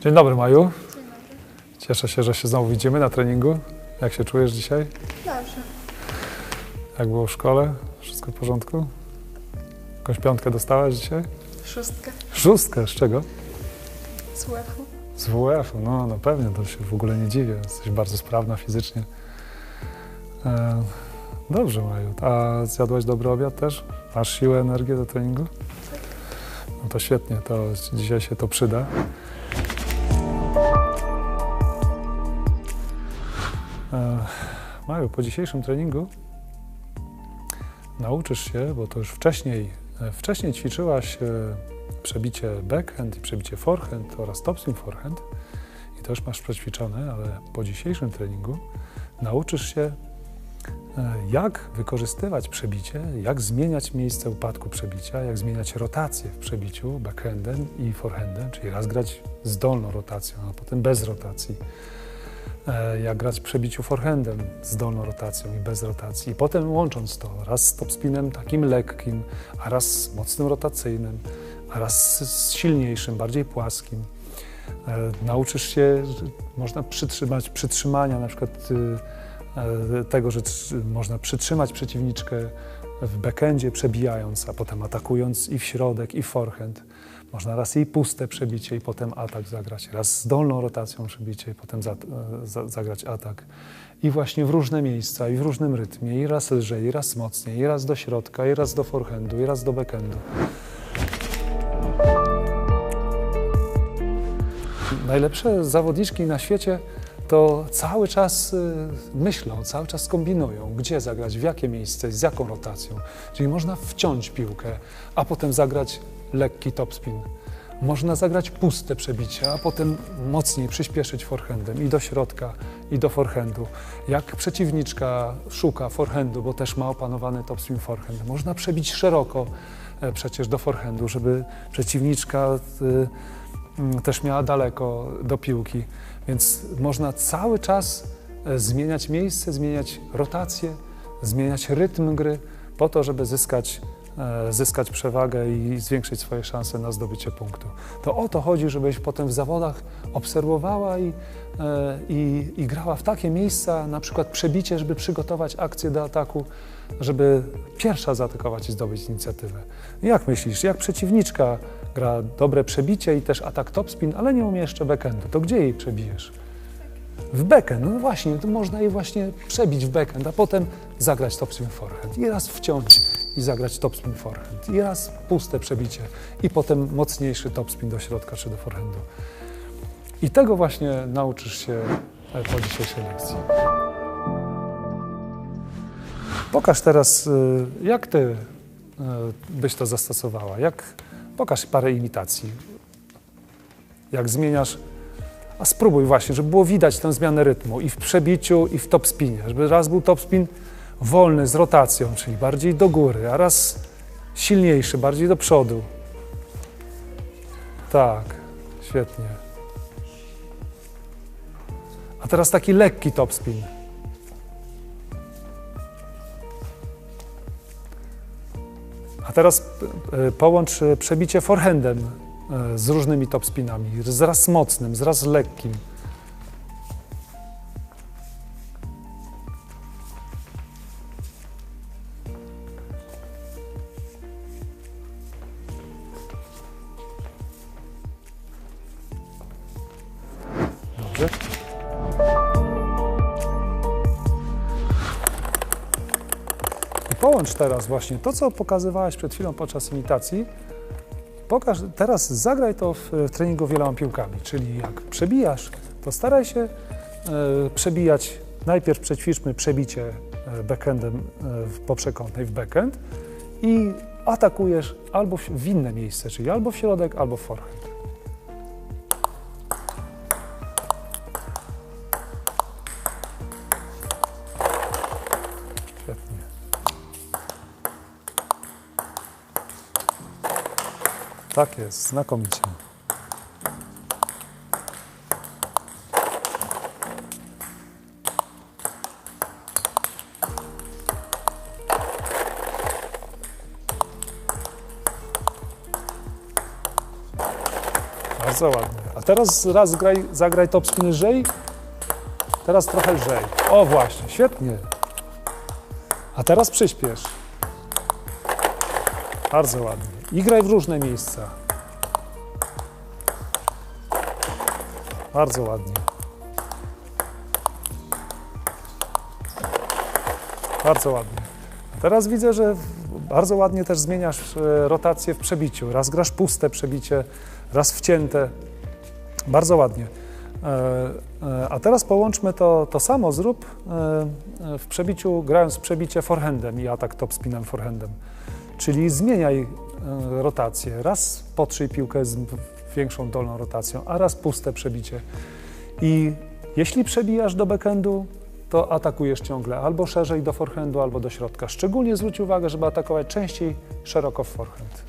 Dzień dobry, Maju. Cieszę się, że się znowu widzimy na treningu. Jak się czujesz dzisiaj? Dobrze. Jak było w szkole? Wszystko w porządku? Jakąś piątkę dostałaś dzisiaj? Szóstka. Szóstkę, z czego? Z UF-u. Z WF-u, no, no pewnie, to się w ogóle nie dziwię. Jesteś bardzo sprawna fizycznie. E, dobrze, Maju. A zjadłaś dobry obiad też? Masz siłę, energię do treningu? No to świetnie, to dzisiaj się to przyda. Maju, po dzisiejszym treningu nauczysz się, bo to już wcześniej, e, wcześniej ćwiczyłaś e, przebicie backhand i przebicie forehand oraz topspin forehand i to już masz przećwiczone, ale po dzisiejszym treningu nauczysz się, e, jak wykorzystywać przebicie, jak zmieniać miejsce upadku przebicia, jak zmieniać rotację w przebiciu backhandem i forehandem, czyli raz grać z dolną rotacją, a potem bez rotacji. E, Jak grać w przebiciu forehandem z dolną rotacją i bez rotacji. I potem łącząc to raz z topspinem takim lekkim, a raz z mocnym rotacyjnym, a raz z silniejszym, bardziej płaskim. E, Nauczysz się, że można przytrzymać przytrzymania, na przykład y, e, tego, że można przytrzymać przeciwniczkę w backendzie przebijając, a potem atakując i w środek, i forehand. Można raz jej puste przebicie i potem atak zagrać, raz z dolną rotacją przebicie i potem za, e, za, zagrać atak. I właśnie w różne miejsca, i w różnym rytmie, i raz lżej, i raz mocniej, i raz do środka, i raz do forehandu, i raz do backhandu. Najlepsze zawodniczki na świecie to cały czas y, myślą, cały czas kombinują, gdzie zagrać, w jakie miejsce, z jaką rotacją. Czyli można wciąć piłkę, a potem zagrać lekki topspin. Można zagrać puste przebicie, a potem mocniej przyspieszyć forehandem i do środka, i do forehandu. Jak przeciwniczka szuka forehandu, bo też ma opanowany topspin forehand, można przebić szeroko e, przecież do forehandu, żeby przeciwniczka mm, też miała daleko do piłki. Więc można cały czas e, zmieniać miejsce, zmieniać rotację, zmieniać rytm gry po to, żeby zyskać, e, zyskać przewagę i zwiększyć swoje szanse na zdobycie punktu. To o to chodzi, żebyś potem w zawodach obserwowała i, e, i, i grała w takie miejsca, na przykład przebicie, żeby przygotować akcję do ataku, żeby pierwsza zaatakować i zdobyć inicjatywę. Jak myślisz, jak przeciwniczka gra dobre przebicie i też atak topspin, ale nie umie jeszcze backhandu, to gdzie jej przebijesz? W backhand, no właśnie, to można jej właśnie przebić w backhand, a potem zagrać topspin forehand i raz wciąć i zagrać topspin forehand i raz puste przebicie i potem mocniejszy topspin do środka czy do forehandu. I tego właśnie nauczysz się e, po dzisiejszej lekcji. Pokaż teraz, y, jak ty y, byś to zastosowała. Jak, pokaż parę imitacji. Jak zmieniasz. A spróbuj właśnie, żeby było widać tę zmianę rytmu i w przebiciu, i w topspinie. Żeby raz był topspin wolny, z rotacją, czyli bardziej do góry, a raz silniejszy, bardziej do przodu. Tak, świetnie. A teraz taki lekki topspin. A teraz e, połącz e, przebicie forehandem e, z różnymi topspinami, z raz mocnym, z raz lekkim. Połącz teraz właśnie to, co pokazywałaś przed chwilą podczas imitacji. Pokaż, teraz zagraj to w, treningu wieloma piłkami, czyli jak przebijasz, to staraj się e, przebijać, najpierw przećwiczmy przebicie e, backhandem e, w poprzekątnej w backhand i atakujesz albo w, w inne miejsce, czyli albo w środek, albo w forehand. Tak jest, znakomicie. Bardzo ładnie. A teraz raz graj, zagraj top spin lżej, teraz trochę lżej. O właśnie, świetnie. A teraz przyspiesz. Bardzo ładnie. I graj w różne miejsca. Bardzo ładnie. Bardzo ładnie. Teraz widzę, że bardzo ładnie też zmieniasz e, rotację w przebiciu. Raz grasz puste przebicie, raz wcięte. Bardzo ładnie. E, e, A teraz połączmy to, to samo, zrób w przebiciu, grając przebicie forehandem i atak topspinem forehandem. Czyli zmieniaj e, rotację. Raz potrzyj piłkę z większą dolną rotacją, a raz puste przebicie. I jeśli przebijasz do backhandu, to atakujesz ciągle albo szerzej do forehandu, albo do środka. Szczególnie zwróć uwagę, żeby atakować częściej szeroko w forehand.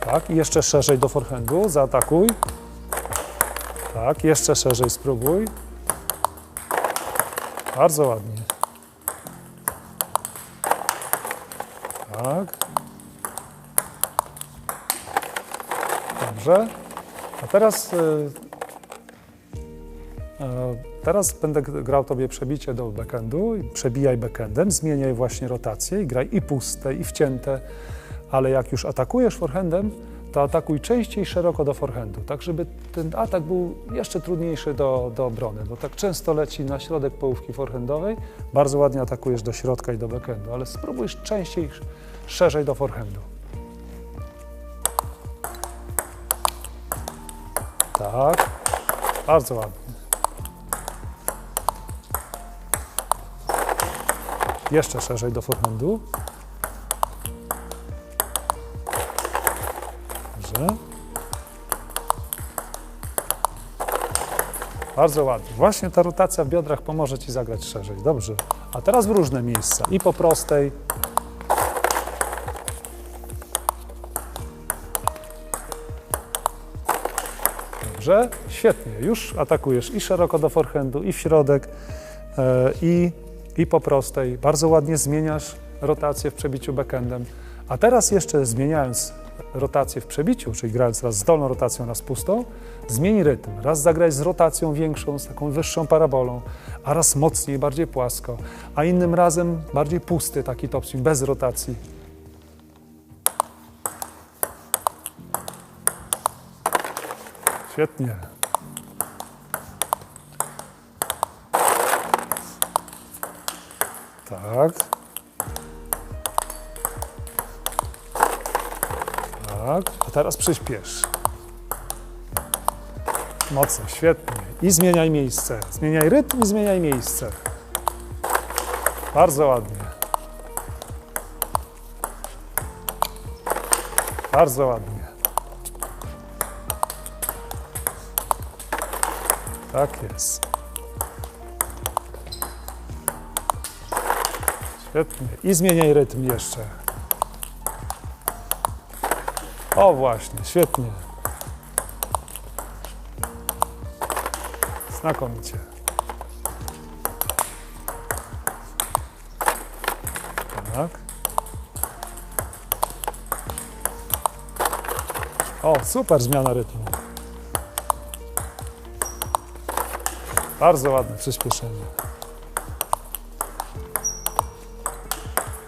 Tak, i jeszcze szerzej do forehandu, zaatakuj. Tak, jeszcze szerzej spróbuj. Bardzo ładnie. Tak. Dobrze. A teraz, y, teraz będę grał Tobie przebicie do backhandu. i Przebijaj backhandem, zmieniaj właśnie rotację i graj i puste, i wcięte. Ale jak już atakujesz forehandem, to atakuj częściej szeroko do forehandu, tak żeby ten atak był jeszcze trudniejszy do, do obrony, bo tak często leci na środek połówki forehandowej, bardzo ładnie atakujesz do środka i do backhandu, ale spróbuj częściej sz- szerzej do forehandu. Tak, bardzo ładnie. Jeszcze szerzej do forehandu. Dobrze. Bardzo ładnie. Właśnie ta rotacja w biodrach pomoże Ci zagrać szerzej. Dobrze. A teraz w różne miejsca. I po prostej. Dobrze. Świetnie. Już atakujesz i szeroko do forehandu, i w środek, e, i, i po prostej. Bardzo ładnie zmieniasz rotację w przebiciu backendem. A teraz jeszcze zmieniając rotację w przebiciu, czyli grając raz z dolną rotacją, raz pustą, zmień rytm. Raz zagraj z rotacją większą, z taką wyższą parabolą, a raz mocniej, bardziej płasko, a innym razem bardziej pusty, taki topspin, bez rotacji. Świetnie. Tak. Tak, a teraz przyspiesz. Mocno, świetnie. I zmieniaj miejsce. Zmieniaj rytm i zmieniaj miejsce. Bardzo ładnie. Bardzo ładnie. Tak jest. Świetnie. I zmieniaj rytm jeszcze. O właśnie, świetnie. Znakomicie. Tak. O, super zmiana rytmu. Bardzo ładne przyspieszenie.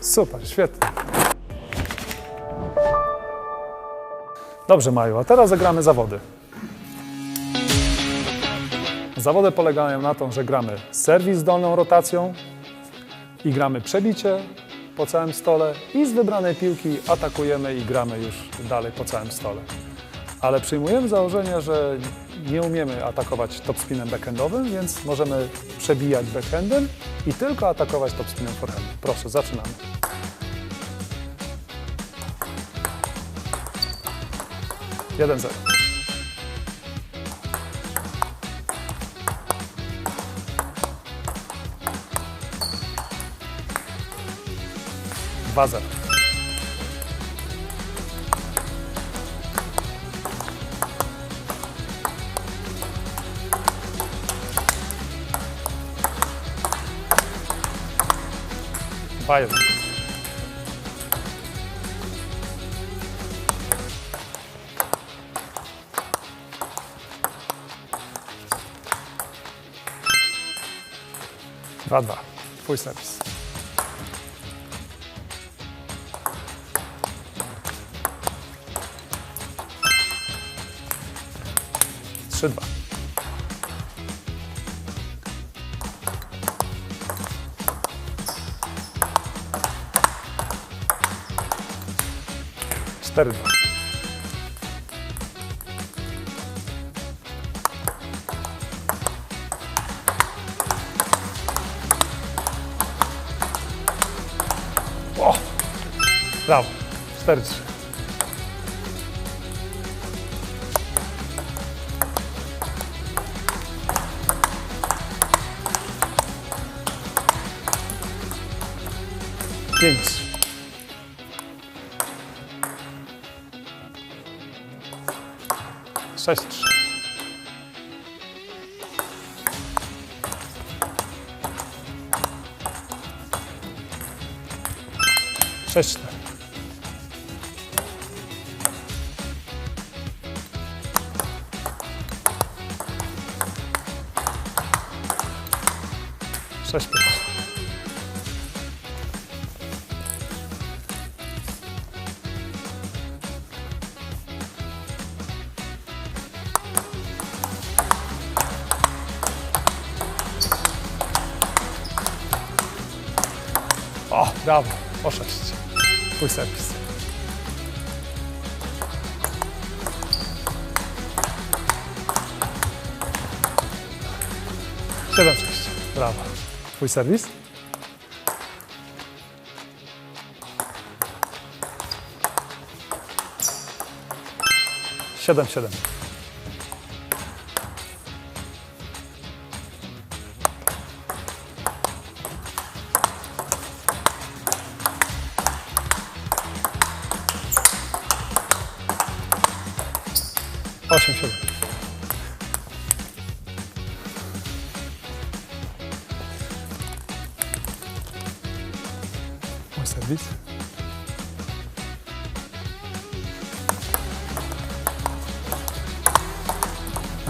Super, świetnie. Dobrze, Maju, a teraz zagramy zawody. Zawody polegają na tym, że gramy serwis z dolną rotacją i gramy przebicie po całym stole i z wybranej piłki atakujemy i gramy już dalej po całym stole. Ale przyjmujemy założenie, że nie umiemy atakować topspinem backhandowym, więc możemy przebijać backhandem i tylko atakować topspinem forehandem. Proszę, zaczynamy. 1-0. Dwa zero. Dwa. Dwa, dwa. Twój serwis. Dwa. Cztery, dwa. Brawo. Cztery, trzy. Pięć. Sześć, trzy. Sześć. Brawo, po sześć. Twój serwis. Siedem, sześć. Brawo. Twój serwis? Siedem, siedem.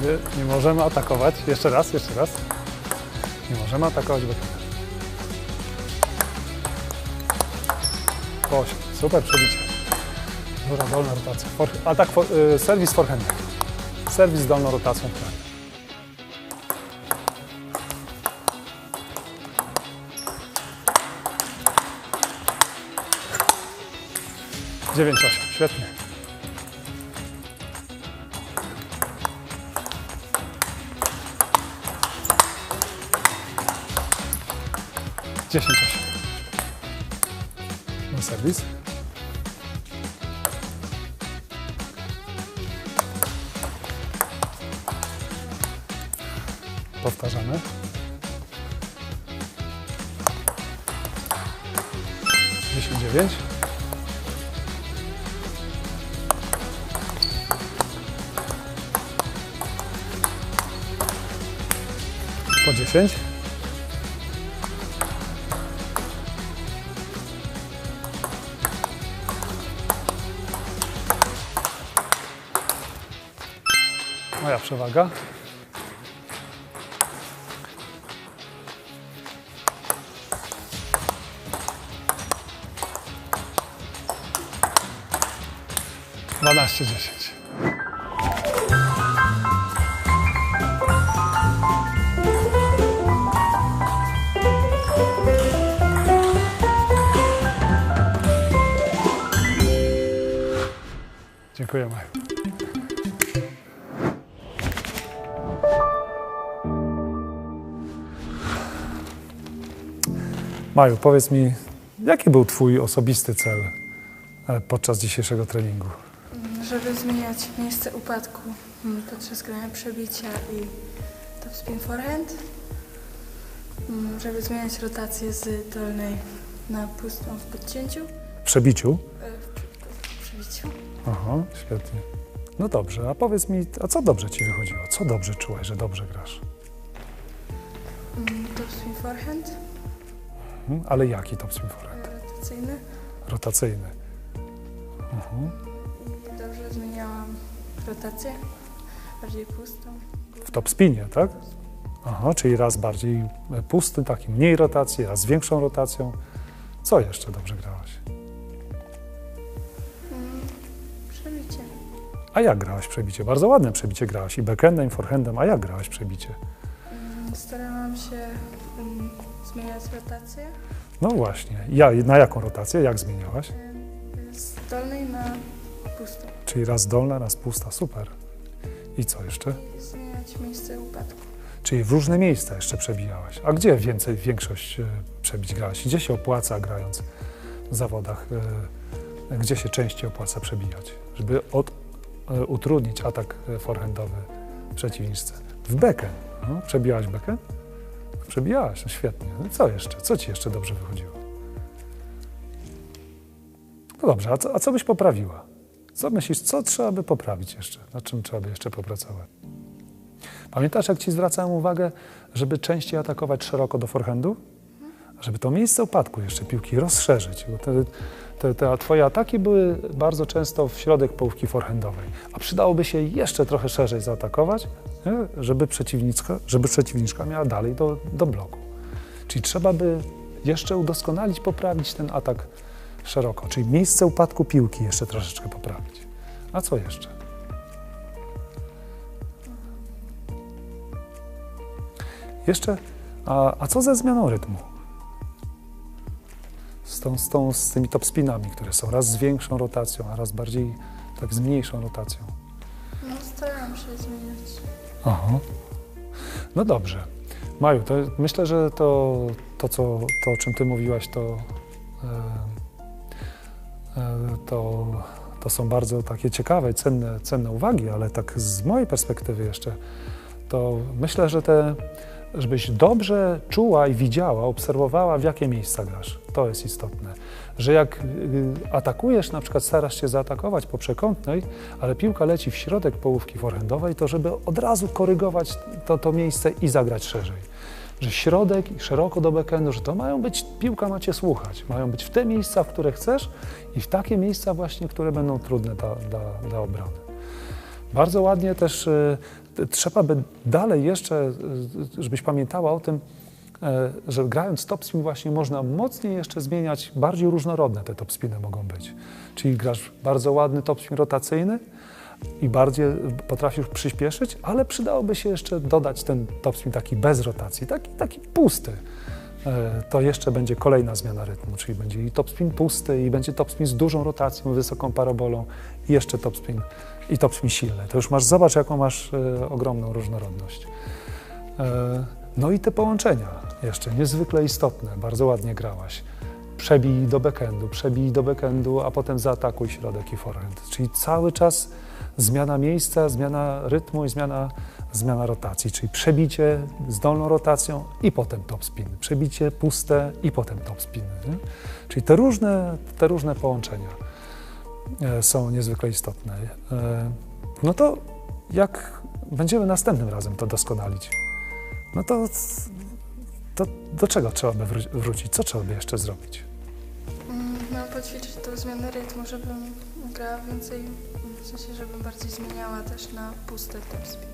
Nie, nie możemy atakować. Jeszcze raz, jeszcze raz. Nie możemy atakować backhandem. Po osiem. Super przebicie. Dobra, dolna rotacja. For, atak, for, y, serwis forehandem. Serwis z dolną rotacją w. Dziewięć, osiem. Świetnie. Dziesięć, osiem. Mój serwis. Powtarzamy. Dziesięć, dziewięć. Po dziesięć. Przewaga. Dwanaście, dziesięć. Dziękuję, Maju. Maju, powiedz mi, jaki był Twój osobisty cel e, podczas dzisiejszego treningu? Żeby zmieniać miejsce upadku mm, podczas grania przebicia i topspin forehand. Mm, Żeby zmieniać rotację z dolnej na pustą w podcięciu, W przebiciu? e, w przebiciu. Aha, świetnie. No dobrze, a powiedz mi, a co dobrze Ci wychodziło? Co dobrze czułeś, że dobrze grasz? Mm, Topspin forehand, Mhm. Ale jaki topspin forehand? rotacyjny Rotacyjny. Mhm. i dobrze zmieniałam rotację, bardziej pustą. W topspinie, tak? Aha, czyli raz bardziej e, pusty, taki mniej rotacji, raz z większą rotacją. Co jeszcze dobrze grałaś? Mm, Przebicie. A jak grałaś przebicie? Bardzo ładne przebicie grałaś i backendem, i forehandem. A jak grałaś przebicie? Starałam się mm, zmieniać rotację No właśnie. Ja, na jaką rotację? Jak zmieniałaś? z dolnej na pustą Czyli raz dolna, raz pusta. Super. I co jeszcze? i zmieniać miejsce upadku. Czyli w różne miejsca jeszcze przebijałaś. A gdzie więcej, większość e, przebić grałaś? Gdzie się opłaca grając w zawodach? e, Gdzie się częściej opłaca przebijać? Żeby od, e, utrudnić atak forehandowy przeciwniczce. W bekę. No, przebijałaś bekę? Przebijałaś, no świetnie. No, co jeszcze? Co ci jeszcze dobrze wychodziło? No dobrze, a co, a co byś poprawiła? Co myślisz, co trzeba by poprawić jeszcze? Na czym trzeba by jeszcze popracować? Pamiętasz, jak ci zwracałem uwagę, żeby częściej atakować szeroko do forehandu? Żeby to miejsce upadku jeszcze piłki rozszerzyć. Bo te, te, te twoje ataki były bardzo często w środek połówki forehandowej. A przydałoby się jeszcze trochę szerzej zaatakować, nie? żeby przeciwniczka, żeby przeciwniczka miała dalej do, do bloku. Czyli trzeba by jeszcze udoskonalić, poprawić ten atak szeroko. Czyli miejsce upadku piłki jeszcze troszeczkę poprawić. A co jeszcze? Jeszcze, a, a co ze zmianą rytmu? Z, tą, z, tą, z tymi topspinami, które są raz z większą rotacją, a raz bardziej tak z mniejszą rotacją. No starałam się zmieniać. Aha. No dobrze. Maju, to myślę, że to, to, co, to o czym ty mówiłaś, to, e, e, to, to są bardzo takie ciekawe cenne, cenne uwagi, ale tak z mojej perspektywy jeszcze, to myślę, że te, żebyś dobrze czuła i widziała, obserwowała, w jakie miejsca grasz. To jest istotne. Że jak y, atakujesz, na przykład starasz się zaatakować po przekątnej, ale piłka leci w środek połówki forehandowej, to żeby od razu korygować to, to miejsce i zagrać szerzej. Że środek i szeroko do backendu, że to mają być, piłka macie słuchać, mają być w te miejsca, w które chcesz i w takie miejsca właśnie, które będą trudne dla, dla, dla obrony. Bardzo ładnie też y, trzeba by dalej jeszcze, żebyś pamiętała o tym, e, że grając topspin właśnie można mocniej jeszcze zmieniać, bardziej różnorodne te topspiny mogą być. Czyli grasz bardzo ładny topspin rotacyjny i bardziej potrafisz przyspieszyć, ale przydałoby się jeszcze dodać ten topspin taki bez rotacji, taki, taki pusty. E, To jeszcze będzie kolejna zmiana rytmu, czyli będzie i topspin pusty, i będzie topspin z dużą rotacją, wysoką parabolą, i jeszcze topspin i topspin silny. To już masz, zobacz, jaką masz e, ogromną różnorodność. E, no i te połączenia jeszcze niezwykle istotne, bardzo ładnie grałaś. Przebij do backendu, przebij do backendu, a potem zaatakuj środek i forehand. Czyli cały czas zmiana miejsca, zmiana rytmu i zmiana, zmiana rotacji, czyli przebicie z dolną rotacją i potem topspin, przebicie puste i potem topspin. Nie? Czyli te różne, te różne połączenia e, są niezwykle istotne. E, No to jak będziemy następnym razem to doskonalić, no to, to do czego trzeba by wró- wrócić? Co trzeba by jeszcze zrobić? Mm, No poćwiczyć tą zmianę rytmu, żebym grała więcej, w sensie, żebym bardziej zmieniała też na pusty topspin.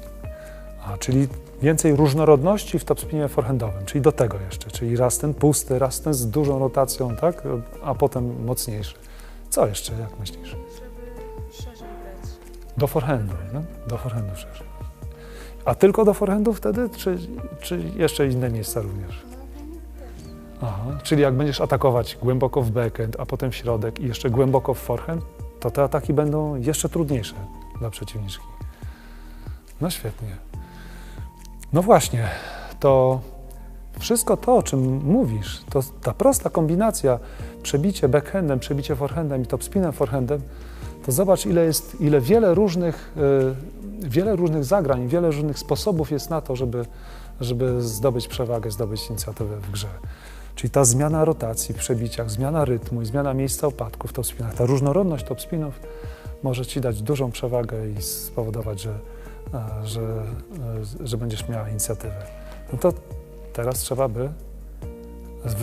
A, czyli więcej różnorodności w topspinie forehandowym, czyli do tego jeszcze, czyli raz ten pusty, raz ten z dużą rotacją, tak? A potem mocniejszy. Co jeszcze, jak myślisz? Żeby szerzej grać. Do forehandu, no? Do forehandu szerzej. A tylko do forehandu wtedy, czy, czy jeszcze inne miejsca również? No. Aha, czyli jak będziesz atakować głęboko w backend, a potem w środek i jeszcze głęboko w forehand, to te ataki będą jeszcze trudniejsze dla przeciwniczki. No świetnie. No właśnie, to wszystko to, o czym mówisz, to ta prosta kombinacja przebicie backhandem, przebicie forehandem i topspinem forehandem, to zobacz ile jest, ile wiele różnych, y, wiele różnych zagrań, wiele różnych sposobów jest na to, żeby, żeby zdobyć przewagę, zdobyć inicjatywę w grze. Czyli ta zmiana rotacji w przebiciach, zmiana rytmu i zmiana miejsca upadku w topspinach, ta różnorodność topspinów może Ci dać dużą przewagę i spowodować, że, e, że, e, że będziesz miała inicjatywę. No to teraz trzeba by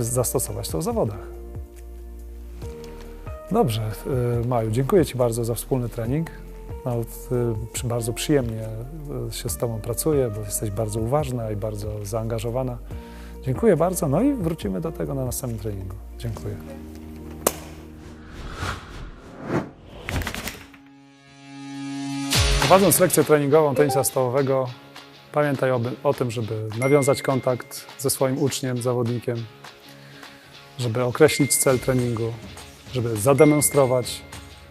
zastosować to w zawodach. Dobrze, y, Maju, dziękuję Ci bardzo za wspólny trening. Nawet bardzo przyjemnie się z Tobą pracuje, bo jesteś bardzo uważna i bardzo zaangażowana. Dziękuję bardzo, no i wrócimy do tego na następnym treningu. Dziękuję. Prowadząc lekcję treningową tenisa stołowego, pamiętaj o, o tym, żeby nawiązać kontakt ze swoim uczniem, zawodnikiem, żeby określić cel treningu, żeby zademonstrować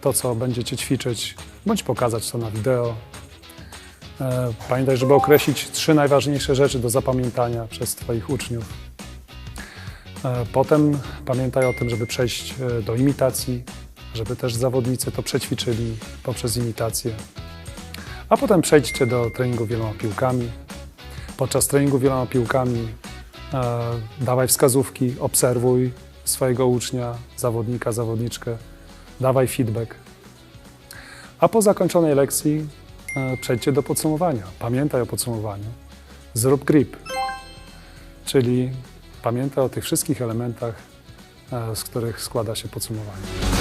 to, co będziecie ćwiczyć, bądź pokazać to na wideo. E, Pamiętaj, żeby określić trzy najważniejsze rzeczy do zapamiętania przez Twoich uczniów. E, Potem pamiętaj o tym, żeby przejść e, do imitacji, żeby też zawodnicy to przećwiczyli poprzez imitację. A potem przejdźcie do treningu wieloma piłkami. Podczas treningu wieloma piłkami dawaj wskazówki, obserwuj swojego ucznia, zawodnika, zawodniczkę, dawaj feedback. A po zakończonej lekcji przejdźcie do podsumowania. Pamiętaj o podsumowaniu. Zrób grip, czyli pamiętaj o tych wszystkich elementach, e, z których składa się podsumowanie.